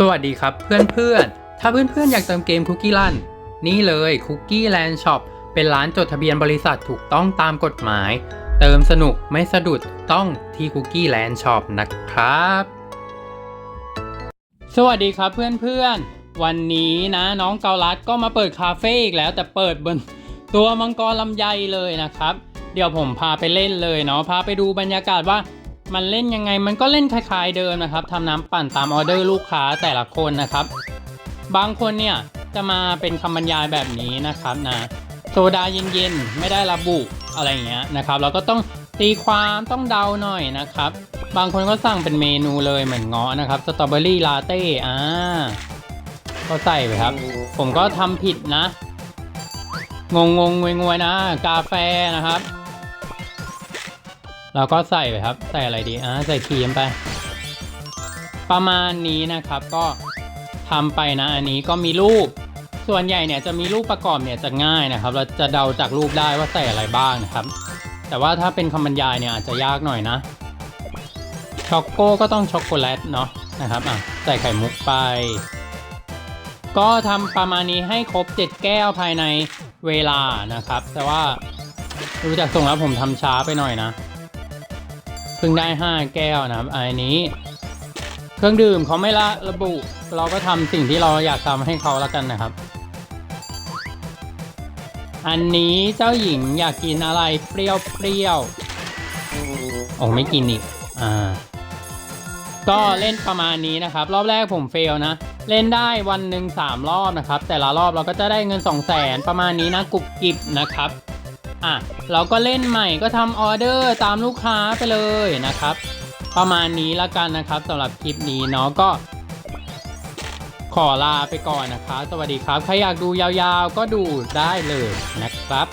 สวัสดีครับเพื่อนๆ ถ้าเพื่อนๆ อยากเติมเกมคุกกี้ลันนี่เลยคุกกี้แลนด์ช็อปเป็นร้านจดทะเบียนบริษัทถูกต้องตามกฎหมาย เติมสนุกไม่สะดุดต้องที่คุกกี้แลนด์ช็อปนะครับ สวัสดีครับเพื่อนๆ วันนี้นะน้องเกาลัดก็มาเปิดคาเฟ่อีกแล้วแต่เปิดบนตัวมังกรลำไยเลยนะครับ เดี๋ยวผมพาไปเล่นเลยเนาะพาไปดูบรรยากาศว่า มันเล่นยังไงมันก็เล่นคล้ายๆเดิมนะครับทำน้ำปั่นตามออเดอร์ลูกค้าแต่ละคนนะครับ บางคนเนี่ยจะมาเป็นคำบรรยายแบบนี้นะครับนะโซดาเย็นๆไม่ได้ระบุอะไรเงี้ยนะครับเราก็ต้องตีความต้องเดาหน่อยนะครับ บางคนก็สั่งเป็นเมนูเลยเหมือนเงาะนะครับสตรอเบอรี่ลาเต้อ่าก็ใส่ไปครับ ผมก็ทำผิดนะ งงงงวยงวยนะ กาแฟนะครับ เราก็ใส่ไปครับ ใส่อะไรดีอ่าใส่ครีมไป ประมาณนี้นะครับก็ทำไปนะอันนี้ก็มีรูป ส่วนใหญ่เนี่ยจะมีรูปประกอบเนี่ยจะง่ายนะครับ เราจะเดาจากรูปได้ว่าใส่อะไรบ้างนะครับ แต่ว่าถ้าเป็นคำบรรยายเนี่ยอาจจะยากหน่อยนะช็อกโก้ก็ต้องช็อกโกแลตเนาะนะครับอะใส่ไข่มุกไป ก็ทำประมาณนี้ให้ครบ 7 แก้วภายในเวลานะครับ แต่ว่าดูจากทรงแล้วผมทำช้าไปหน่อยนะ เพิ่งได้ 5 แก้วนะครับอันนี้ เครื่องดื่มเขาไม่ละระบุ เราก็ทำสิ่งที่เราอยากทำให้เขาแล้วกันนะครับ อันนี้เจ้าหญิงอยากกินอะไรเปรี้ยวเปรี้ยวๆโอ้ไม่กินอีกอ่า ก็เล่นประมาณนี้นะครับ รอบแรกผมเฟลนะเล่นได้วันหนึ่ง3รอบนะครับ แต่ละรอบเราก็จะได้เงิน 2 0 0แสนประมาณนี้นะกรุบกริบนะครับ อะเราก็เล่นใหม่ก็ทำออเดอร์ตามลูกค้าไปเลยนะครับ ประมาณนี้ละกันนะครับสำหรับคลิปนี้เนาะก็ขอลาไปก่อนนะคะสวัสดีครับ ใครอยากดูยาวๆ ก็ดูได้เลยนะครับ